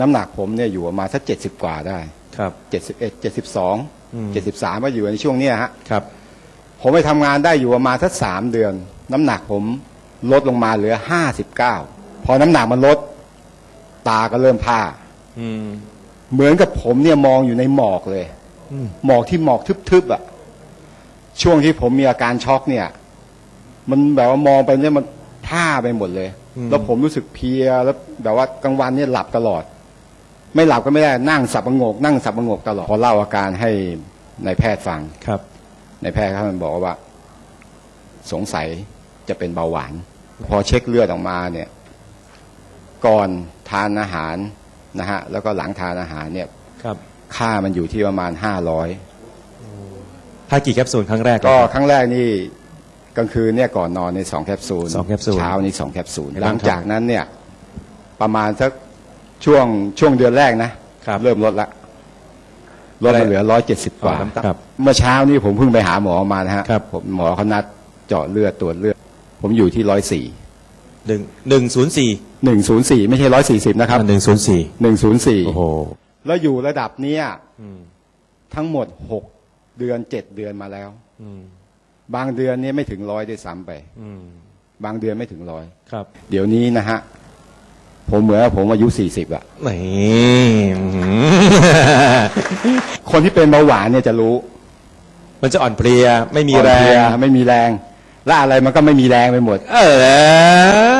น้ำหนักผมเนี่ยอยู่ประมาณสักเจ็ดสิบกว่าได้ครับ เจ็ดสิบเอ็ดเจ็ดสิบสองอืม เจ็ดสิบสามก็อยู่ในช่วงเนี้ยฮะ ครับ ผมไปทำงานได้อยู่ประมาณสักสามเดือน น้ำหนักผมลดลงมาเหลือห้าสิบเก้าพอน้ำหนักมันลด ตาก็เริ่มผ้า อืม เหมือนกับผมเนี่ยมองอยู่ในหมอกเลย อืม หมอกที่หมอกทึบๆอะ่ะ ช่วงที่ผมมีอาการช็อกเนี่ย มันแบบว่ามองไปเนี่ยมันผ้าไปหมดเลยแล้วผมรู้สึกเพลียแล้วแบบว่ากลางวันเนี่ยหลับตลอด ไม่หลับก็ไม่ได้นั่งสับประงก นั่งสับประงกตลอดพอเล่าอาการให้ในายแพทย์ฟังครับในายแพทย์เขามันบอกว่า สงสัยจะเป็นเบาหวาน พอเช็คเลือดออกมาเนี่ย ก่อนทานอาหารนะฮะแล้วก็หลังทานอาหารเนี่ยครับค่ามันอยู่ที่ประมาณห้าร้อยทานกี่แคปซูลครั้งแรกก็ครับครั้งแรกนี่กลางคืนเนี่ยก่อนนอนในสองแคปซูลสองแคปซูลเช้านี่สองแคปซูลครับหลังจากนั้นเนี่ยประมาณสัก ช่วงช่วงเดือนแรกนะครับเริ่มลดละลดมาเหลือร้อยเจ็ดสิบกว่าอ๋อน้ำตาลครับเมื่อเช้านี่ผมเพิ่งไปหาหมอมานะฮะครับ ผมหมอเขานัดเจาะเลือดตรวจเลือด ผมอยู่ที่ร้อยสี่หนึ่งหนึ่งศูนย์สี่หนึ่งศูนย์สี่ไม่ใช่ร้อยสี่สิบนะครับหนึ่งศูนย์สี่หนึ่งศูนย์สี่โอ้โหแล้วอยู่ระดับเนี้ยอืมทั้งหมดหกเดือนเจ็ดเดือนมาแล้วอืมบางเดือนเนี่ยไม่ถึงร้อยด้วยซ้ำไปอืมบางเดือนไม่ถึงร้อยครับเดี๋ยวนี้นะฮะ ผมเหมือนว่าผมอายุสี่สิบอะนี่อืมคนที่เป็นเบาหวานเนี่ยจะรู้มันจะอ่อนเพลีย ไม่มีอ่อนแรเพลียง ไม่มีแรงและอะไรมันก็ไม่มีแรงไปหมด เอ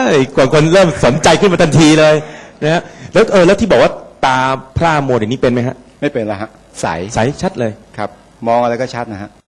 อกว่าคนเริ่มสนใจขึ้นมาทันทีเลยนะฮะแล้วเออแล้วที่บอกว่าตาพร่ามัวเดี๋ยวนี้เป็นไหมฮะ ไม่เป็นละฮะใสใสชัดเลย ครับ มองอะไรก็ชัดนะฮะ